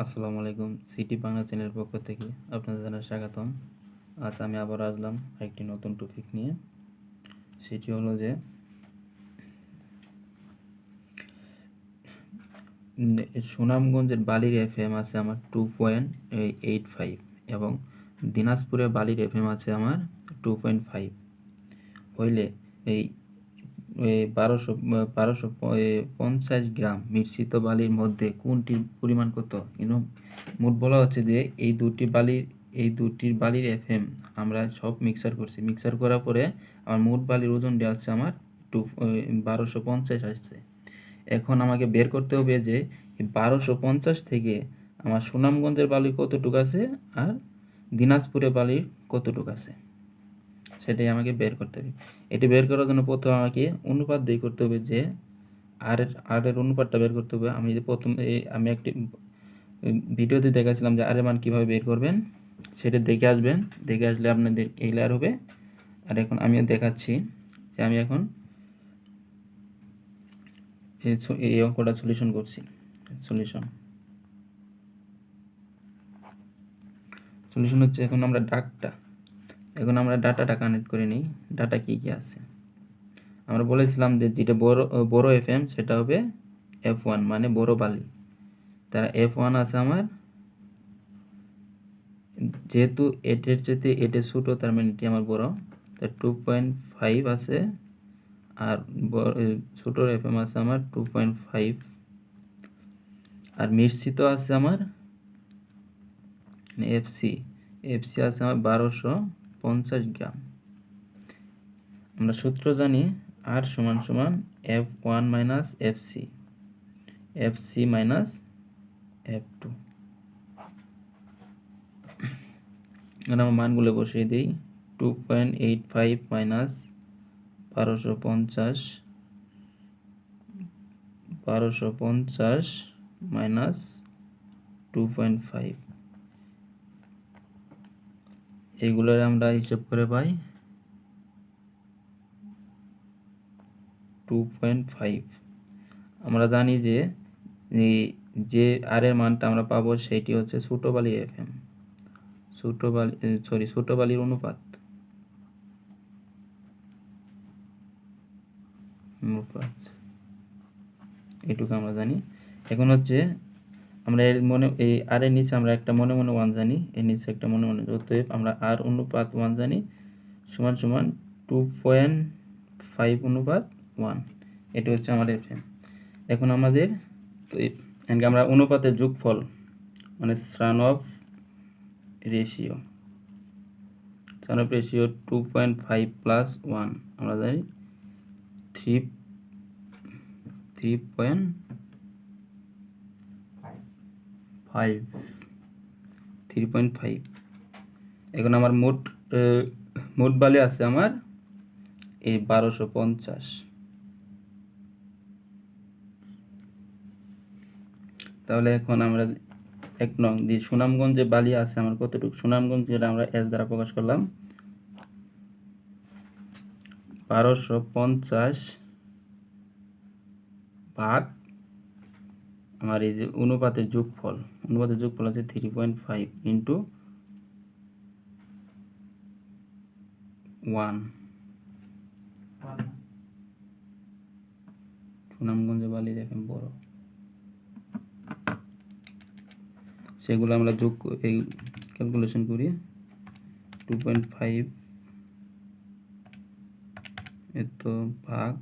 আসসালামু আলাইকুম, সিটি বাংলা চ্যানেলের পক্ষ থেকে আপনাদের জানাই স্বাগতম। আজ আমি আবার আসলাম একটি নতুন টপিক নিয়ে। সেটি হলো যে, সুনামগঞ্জের বালির এফ এম আছে আমার টু পয়েন্ট এইট ফাইভ এবং দিনাজপুরের বালির এফ এম আছে আমার টু পয়েন্ট ফাইভ হইলে এই বারোশো বারোশো পঞ্চাশ গ্রাম মিশ্রিত বালির মধ্যে কোনটির পরিমাণ কত? কিন্তু মোট বলা হচ্ছে যে এই দুটি বালির, এই দুটির বালির এফএম আমরা সব মিক্সার করছি। মিক্সার করার পরে আমার মোট বালির ওজনটা হচ্ছে আমার টু বারোশো পঞ্চাশ আসছে। এখন আমাকে বের করতে হবে যে বারোশো পঞ্চাশ থেকে আমার সুনামগঞ্জের বালি কতটুকু আছে আর দিনাজপুরের বালির কতটুকু আছে? সেটাই আমাকে বের করতে হবে। এটি বের করার জন্য প্রথমে আমাকে অনুপাত দিয়ে করতে হবে যে আর আর এর অনুপাতটা বের করতে হবে। আমি যে প্রথম আমি একটি ভিডিওতে দেখাছিলাম যে আর এর মান কীভাবে বের করবেন, সেটা দেখে আসবেন। দেখে আসলে আপনাদের ক্লিয়ার হবে। আর এখন আমিও দেখাচ্ছি যে আমি এখন এই অঙ্কটা সলিউশন করছি। সলিউশন সলিউশন হচ্ছে এখন আমরা ডাকটা এখন আমরা ডাটাটা কানেক্ট করে নিই। ডাটা কী কী আছে? আমরা বলেছিলাম যে যেটা বড় বড় এফ এম সেটা হবে এফ ওয়ান মানে বড় বালি। তারা এফ ওয়ান আছে আমার। যেহেতু এটের চেতে এটে ছোটো, তার মানে এটি আমার বড়। তার টু পয়েন্ট ফাইভ আছে। আর ছোটোর এফ এম আছে আমার টু পয়েন্ট ফাইভ আর মিশ্রিত আছে আমার এফসি এফসি আছে আমার বারোশো। পঞ্চাশ গ্রাম। আমরা সূত্র জানি আর সমান সমান F one minus F C F C minus F two আমরা মানগুলো বসিয়ে দিই। Two point eight five minus বারোশো পঞ্চাশ বারোশো পঞ্চাশ মাইনাস টু পয়েন্ট ফাইভ এইগুলোর আমরা হিসেব করে পাই টু পয়েন্ট ফাইভ আমরা জানি যে যে আর এর মানটা আমরা পাবো সেটি হচ্ছে ছোটো বালি এফ এম ছোটো বালি সরি ছোটো বালির অনুপাত। অনুপাত। এটুকু আমরা জানি। এখন হচ্ছে আমরা এর মনে, এই আর এর নিচে আমরা একটা মনে মনে ওয়ান জানি, এর নিচে একটা মনে মনে, অতএব আমরা আর অনুপাত ওয়ান জানি, সমান সমান টু পয়েন্ট ফাইভ অনুপাত ওয়ান। এটা হচ্ছে আমাদের ফ্রেম এখন আমাদের আমরা অনুপাতের যোগফল মানে sum of ratio sum of ratio two point five plus one, আমরা জানি three three point five three point five এখন আমার মোট মোট বালি আছে আমার এই বারোশো পঞ্চাশ। তাহলে এখন আমরা এক নং যে সুনামগঞ্জে বালি আছে আমার কতটুকু? সুনামগঞ্জ যেটা আমরা এস দ্বারা প্রকাশ করলাম, বারোশো পঞ্চাশ ভাগ আমার এই যে অনুপাতের যোগফল অনুপাতের যোগফল আছে three point five into one সুনামগঞ্জে বালি দেখেন বড়। সেগুলো আমরা যোগ এই ক্যালকুলেশন করি। টু পয়েন্ট ফাইভ এত ভাগ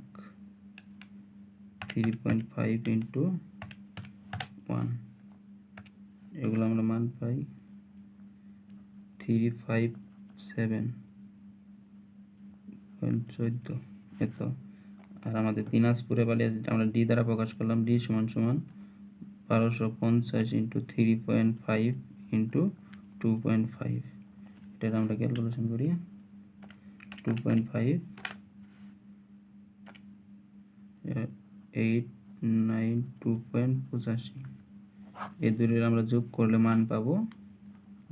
three point five into one এগুলো আমরা মান পাই থ্রি ফাইভ সেভেন পয়েন্ট চোদ্দ। এত। আর আমাদের দিনাজপুরে আছে, আমরা ডি দ্বারা প্রকাশ করলাম ডি সমান সমান বারোশো পঞ্চাশ into three point five into two point five এটার আমরা ক্যালকুলেশন করি। Two point five eight nine two point পঁচাশি। এই দুটোর আমরা যোগ করলে মান পাবো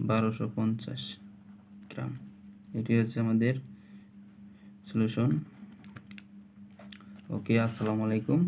বারোশো পঞ্চাশ গ্রাম। এটি হচ্ছে আমাদের সলিউশন ওকে আসসালামু আলাইকুম।